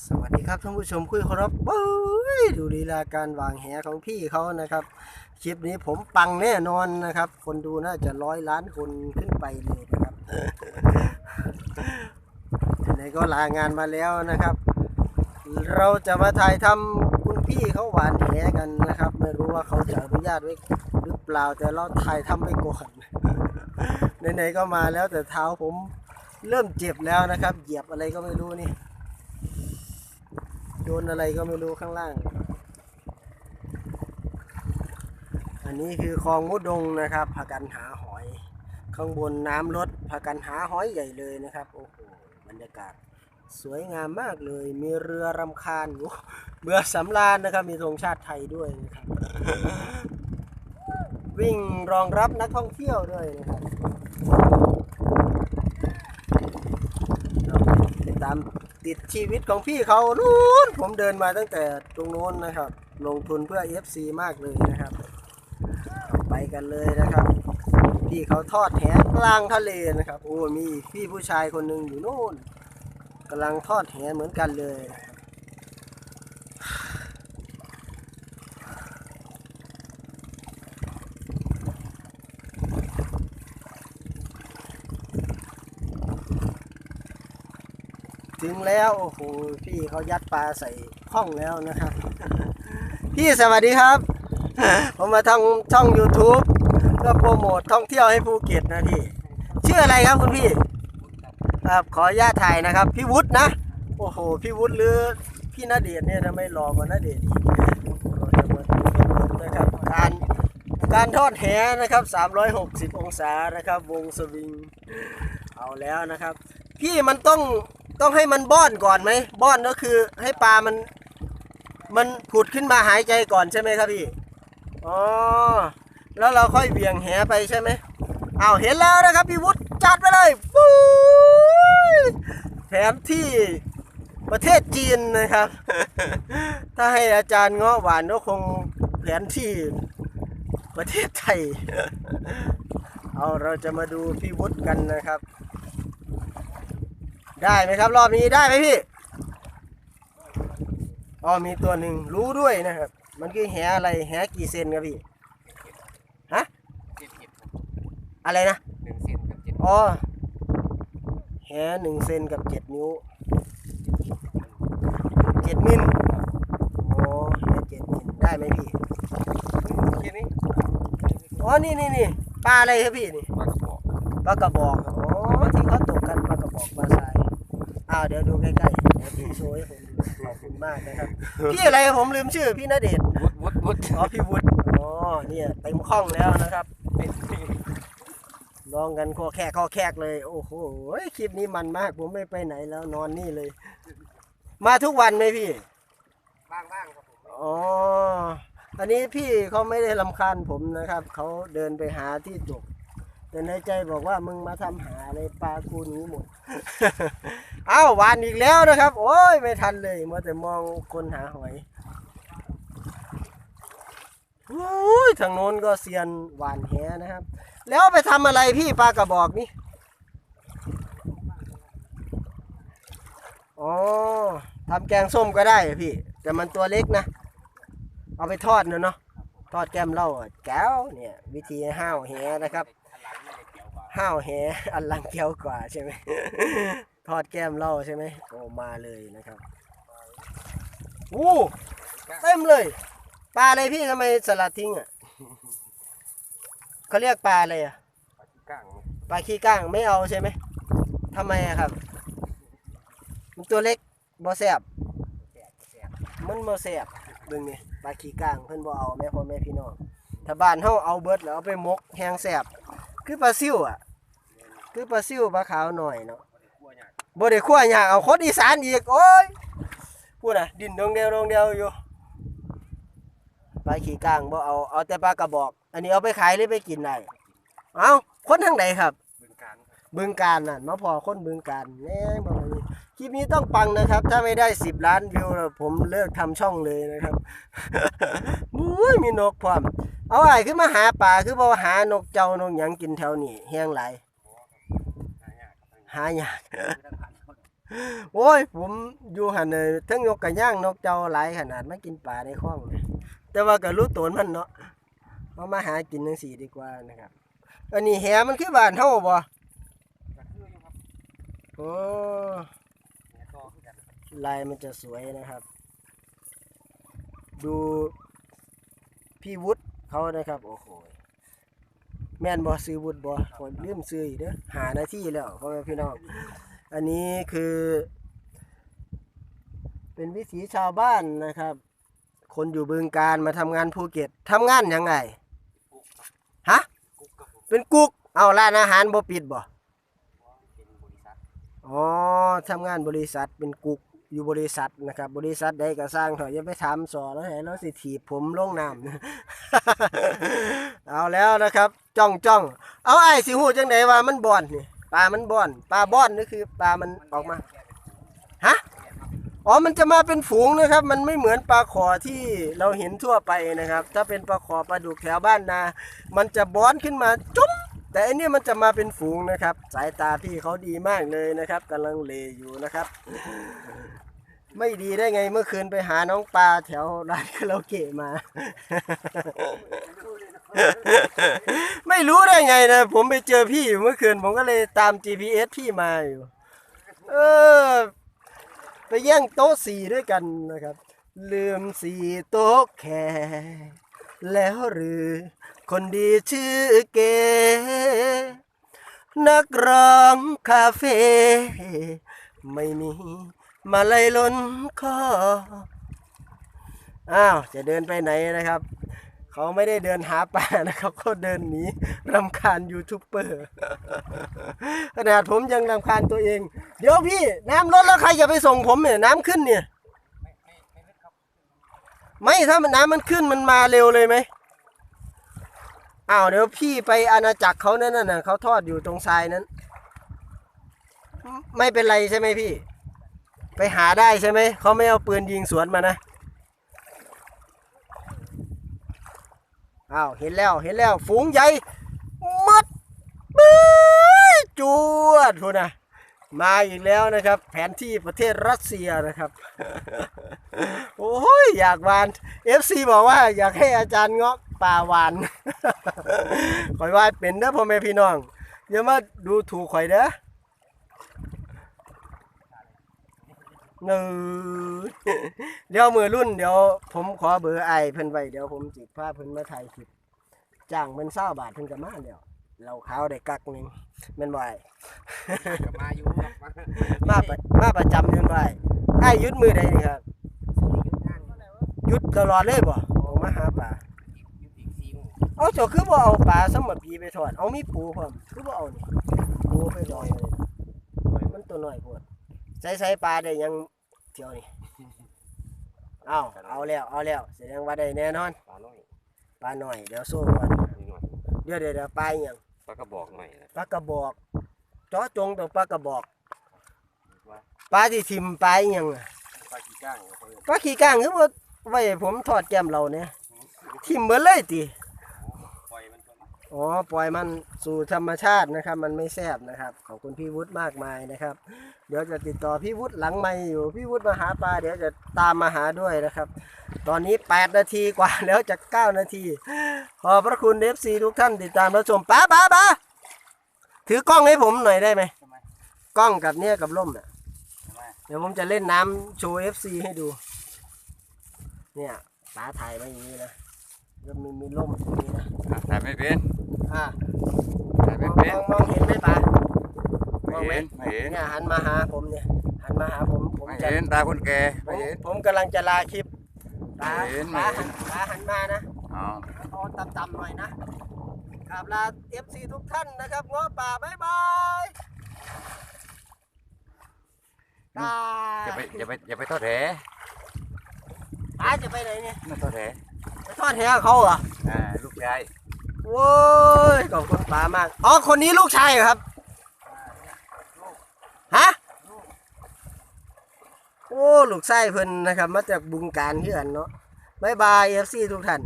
สวัสดีครับท่านผู้ชมคุยเคารพเบ้ยดูลีลาการวางแหของพี่เขานะครับ คลิปนี้ผมปังแน่นอนนะครับ คนดูน่าจะร้อยล้านคนขึ้นไปเลยนะครับไหนก็ลางานมาแล้วนะครับ เราจะมาถ่ายทำคุณพี่เขาหวานแหกันนะครับ ไม่รู้ว่าเขาจะอนุญาตไว้หรือเปล่าแต่เราถ่ายทำไปก่อนไหนๆก็มาแล้วแต่เท้าผมเริ่มเจ็บแล้วนะครับ เหยียบอะไรก็ไม่รู้นี่ นอะไรก็ไม่รู้ข้างล่าง อันนี้คือคลองมุดดงนะครับพากันหาหอย ข้างบนน้ำลดพากันหาหอยใหญ่เลยนะครับ โอ้โหบรรยากาศสวยงามมากเลย มีเรือรำคาญเรือสำราญนะครับ มีธงชาติไทยด้วยนะครับ วิ่งรองรับนักท่องเที่ยวด้วยนะครับติด ติดชีวิตของพี่เขานู้นผมเดินมาตั้งแต่ตรงโน้นนะครับ ลงทุนเพื่อ FC มากเลยนะครับ ไปกันเลยนะครับ พี่เขาทอดแหกลางทะเลนะครับ โอ้มีพี่ผู้ชายคนหนึ่งอยู่นู่นกำลังทอดแหเหมือนกันเลย ถึงแล้วโอ้โหพี่เขายัดปลาใส่ห้องแล้วนะครับ พี่สวัสดีครับ ผมมาทำช่อง YouTube เพื่อโปรโมทท่องเที่ยวให้ภูเก็ตนะพี่ ชื่ออะไรครับคุณพี่ ครับขออนุญาตถ่ายนะครับ พี่วุฒินะ โอ้โห พี่วุฒิหรือพี่ณเดชน์เนี่ยทำไมหล่อกว่าณเดชน์อีกเราจะมาดูพี่วุฒินะครับการการทอดแหนะครับ 360 องศานะครับ วงสวิง เอาแล้วนะครับ พี่มันต้อง ต้องให้มันบ้อนก่อนไหมบ้อนก็คือให้ปลามันมันผุดขึ้นมาหายใจก่อนใช่ไหมครับพี่อ๋อแล้วเราค่อยเบี่ยงแหไปใช่ไหมเอาวเห็นแล้วนะครับพี่วุฒิจัดไปเลยปุ้ยแผนที่ประเทศจีนนะครับ ถ้าให้อาจารย์เงาะหวานก็คงแผนที่ประเทศไทย เอาเราจะมาดูพี่วุฒิกันนะครับ ได้ไหมครับ รอบนี้ได้ไหมพี่อ๋อมีตัวหนึ่งรู้ด้วยนะครับ มันคือแหอะไรแหกี่เซนครับพี่ฮะเจ็ดเจ็ดครับอะไรนะหนึ่งเซนกับเจ็ดอ๋อแหหนึ่งเซนกับเจ็ดนิ้วเจ็ดมิลอ๋อแหเจ็ดมิลได้ไหมพี่แค่นี้อ๋อนี่นี่นี่ปลาอะไรครับพี่นี่ปลากระบอกปลากระบอกครับอ๋อที่เขาตกกันปลากระบอกปลาทราย อ้าวเดี๋ยวดูใกล้ๆเดี๋ยวพี่โชว์ให้ผมดูขอบคุณมากนะครับ พี่อะไรผมลืมชื่อพี่ณเดชน์วุดวุดวุดอ๋อพี่วุฒิอ๋อเนี่ยเต็มข้องแล้วนะครับลองกันคอแขกคอแขกเลย โอ้โหคลิปนี้มันมาก ผมไม่ไปไหนแล้วนอนนี่เลย มาทุกวันไหมพี่บ้างบ้างครับผมอ๋ออันนี้พี่เขาไม่ได้ลำคาญผมนะครับ เขาเดินไปหาที่ตก แต่ในใจบอกว่ามึงมาทำหาอะไรปลากูหนี้หมด เอ้าหวานอีกแล้วนะครับ โอ้ยไม่ทันเลยมัวแต่มองคนหาหอยอุ้ยทางโน้นก็เซียนหวานแหนะครับ แล้วไปทำอะไรพี่ปลากระบอกนี่อ๋อทำแกงส้มก็ได้พี่ แต่มันตัวเล็กนะ เอาไปทอดเนอะเนาะทอดแก้มเหล้าแก้วเนี่ย วิธีห้าวแหนะครับ หลังไม่ได้เกี่ยวกว่าห้าวแหอันลังเกียวกว่าใช่ไหมทอดแก้มเหล้าใช่ไหมโอ้มาเลยนะครับอู้เต็มเลย ปลาอะไรพี่ทำไมสลัดทิ้งอะเขาเรียกปลาอะไรอะปลาขี้ก้างไหมปลาขี้ก้างไม่เอาใช่ไหมทำไมอะครับ มันตัวเล็กบ่แสบแสบแสบมันบ่แสบเบิ่งนี่ปลาขี้ก้างเพิ่นบ่เอาแม่พ่อแม่พี่น้องถ้าบ้านเฮาเอาเบิดแล้วเอาไปหมกแห้งแสบ คือปลาซิวอะ คือปลาซิวปลาขาวหน่อยเนาะกลัวเนี่ยบ่ได้คั่วหยากเอาคนอีสานอีกโอ้ยพูดน่ะ ดินดงเดียวดงเดียวอยู่ปลาขี้ก้างบ่เอาเอาแต่ปลากระบอก อันนี้เอาไปขายหรือไปกินได้เอ้าคนทางใดครับบึงการครับ บึงการน่ะมาพอคนบึงการแน่บอกเลยคลิปนี้ต้องปังนะครับ ถ้าไม่ได้สิบล้านวิวแล้วผมเลิกทำช่องเลยนะครับมุ้ยมีนกพร้อม เอาไอ้ขึ้นมาหาป่าคือบ่หานกเจ้านกหยังกินแถวนี้แห้งหลายหายากครับหายากโอ้ย ผมอยู่หันเลยทั้งนกกระย่างนกเจ้าหลายขนาดมากินปลาในคลองแต่ว่าก็รู้ตัวมันเนาะเอามาหากินจังสี่ดีกว่านะครับ อันนี้แหมันคือบ้านเฮาบ่โอ้แหน่ต่อคือกันลายมันจะสวยนะครับ ดูพี่วุฒิ เขานะครับ โอ้โหแม่นบ่ซื้อวุฒิบ่ผมลืมซื้ออีกเด้อหาหน้าที่แล้วพ่อแม่พี่น้องอันนี้คือ เป็นวิถีชาวบ้านนะครับ คนอยู่บึงการมาทำงานภูเก็ตทำงานยังไงฮะเป็นกุ๊กเอาร้านอาหารบ่ปิดบ่อ๋อทำงานบริษัทเป็นกุ๊ก อยู่บริษัทนะครับ บริษัทใดก็สร้างเถอะอย่าไปถามสอแล้วให้เราสิถีบผมลงน้ำเอาแล้วนะครับ จ้องจ้องเอาไอ้สิหูจังไดว่ามันบ่อนนี่ปลามันบ่อนปลาบ่อนนี่คือปลามันออกมาฮะอ๋อมันจะมาเป็นฝูงนะครับ มันไม่เหมือนปลาขอที่เราเห็นทั่วไปนะครับ ถ้าเป็นปลาขอปลาดุกแถวบ้านนา มันจะบ้อนขึ้นมาจุ๊บแต่อันนี้มันจะมาเป็นฝูงนะครับ สายตาพี่เขาดีมากเลยนะครับกำลังเลอยู่นะครับ ไม่ดีได้ไงเมื่อคืนไปหาน้องปลาแถวร้านคาราโอเกะมา ไม่รู้ได้ไงนะผมไปเจอพี่อยู่เมื่อคืน ผมก็เลยตาม GPS พี่มาอยู่ เออ ไปแย่งโต๊ะสี่ด้วยกันนะครับ ลืมสี่โต๊ะแขกแล้วหรือ คนดีชื่อเก นักร้องคาเฟ่ไม่มี มาไล่ล้นคออ้าวจะเดินไปไหนนะครับ เขาไม่ได้เดินหาปลานะครับเขาเดินหนีรำคาญยูทูบเบอร์ขนาดผมยังรำคาญตัวเอง เดี๋ยวพี่ น้ำลดแล้วใครจะไปส่งผมเนี่ยน้ำขึ้นเนี่ยไม่ไมไม่ลึกครับไม่ถ้ามันน้ำมันขึ้นมันมาเร็วเลยไหมอ้าวเดี๋ยวพี่ไปอาณาจักรเขานั่นน่ะเขาทอดอยู่ตรงทรายนั้น ไม่เป็นไรใช่ไหมพี่ ไปหาได้ใช่ไหม เขาไม่เอาปืนยิงสวนมานะอ้าวเห็นแล้วเห็นแล้ว ฝูงใหญ่มัดบื้อจวดพูนะมาอีกแล้วนะครับ แผนที่ประเทศรัสเซียนะครับ โอ้ย อยากวาน FC บอกว่าอยากให้อาจารย์เงาะป่าวานข่อยวาเป็นเด้อพ่อแม่พี่น้องอย่ามาดูถูกข่อยเด้อ เนอเดี๋ยวมือรุ่นเดี๋ยวผมขอเบอร์ไอายเพิ่นไว้เดี๋ยวผมจิพาเพิ่นมาถ่ายคลิปจ้างมันเศร้าบาทเพิ่นก็มาเดี๋ยวเราขาวได้กักหนึงแม่นบ่ไอ้ก็มาอยู่ครับมามาประมาประจำแม่นบ่ไอ้ไอ้ายหยุดมือใดนี่ครับยุดงานอยู่หยุดตลอดเลยบ่ออกมาหาปลายุดอีกสี่โมงเอาเจ้าคือบ่เอาปลาสมบัปีไปทอดเอามีปูพร้อมคือบ่เอานี่ปูไปลอยเลยมันตัวน้อยโพด ใส่ใส่ปลาได้ยังเที่ยวนี่เอาเอาแล้วเอาแล้วแสดงว่าได้แน่นอนปลาน้อยปลาหน่อยเดี๋ยวสู้ก่อนนิดหน่อยเดี๋ยวเดี๋ยวเดี๋ยวปลาอหยังปลากระบอกหน่อยนะปลากระบอกเจาะจงตัวปลากระบอกว่าปลาที่ทิมปลาอหยังอะปลาขี้ก้างเขาเรียกปลาขี้ก้างคือบ่ไว้ให้ผมทอดแก้มเราเนี่ยทิมเบิดเลยติปล่อยมันก่ อ๋อปล่อยมันสู่ธรรมชาตินะครับ มันไม่แซบนะครับขอบคุณพี่วุฒิมากมายนะครับ เดี๋ยวจะติดต่อพี่วุฒิหลังไม่อยู่พี่วุฒิมาหาปลาเดี๋ยวจะตามมาหาด้วยนะครับ ตอนนี้ 8 นาทีกว่าแล้วจะ 9 นาทีขอบพระคุณเอฟซีทุกท่านติดตามรับชมป้าป้าป้าถือกล้องให้ผมหน่อยได้ไหมกล้องกับเนี่ยกับล่มน่ะเดี๋ยวผมจะเล่นน้ำโชว์เอฟซีให้ดู เนี่ยป้าถ่ายมาอย่างนี้นะแล้วมีมีล่มตรงนี้นะอะถ่ายไม่เป็น อ่าถ่ายมไม่องเป็นมองมองเห็นไหมป้าไม่เห็นไม่เห็นเนี่ยหันมาหาผมเนี่ยหันมาหาผมผมไม่จะเห็นตาคนแก่ผไม่มเห็นผมกำลังจะลาคลิปป้าไม่เห็นป้าไม่เห็หันนป้าหันมานะอ๋อเอาต่ำๆหน่อยนะกราบลาเอฟซีทุกท่านนะครับง้อป่าบ๊ายบายตาอย่าไปอย่าไปอย่าไปทอดแหป้าจะไปไหนเนี่ยไม่ทอดแหไปทอดแหเขาเหรออ่าลูกชาย โว้ยขอบคุณป้ามาก อ๋อ คนนี้ลูกชายเหรอครับ ฮะ โอ้ ลูกไส้เพิ่นนะครับ มาจากบึงการเพื่อนเนาะบายบายเอฟซีทุกท่าน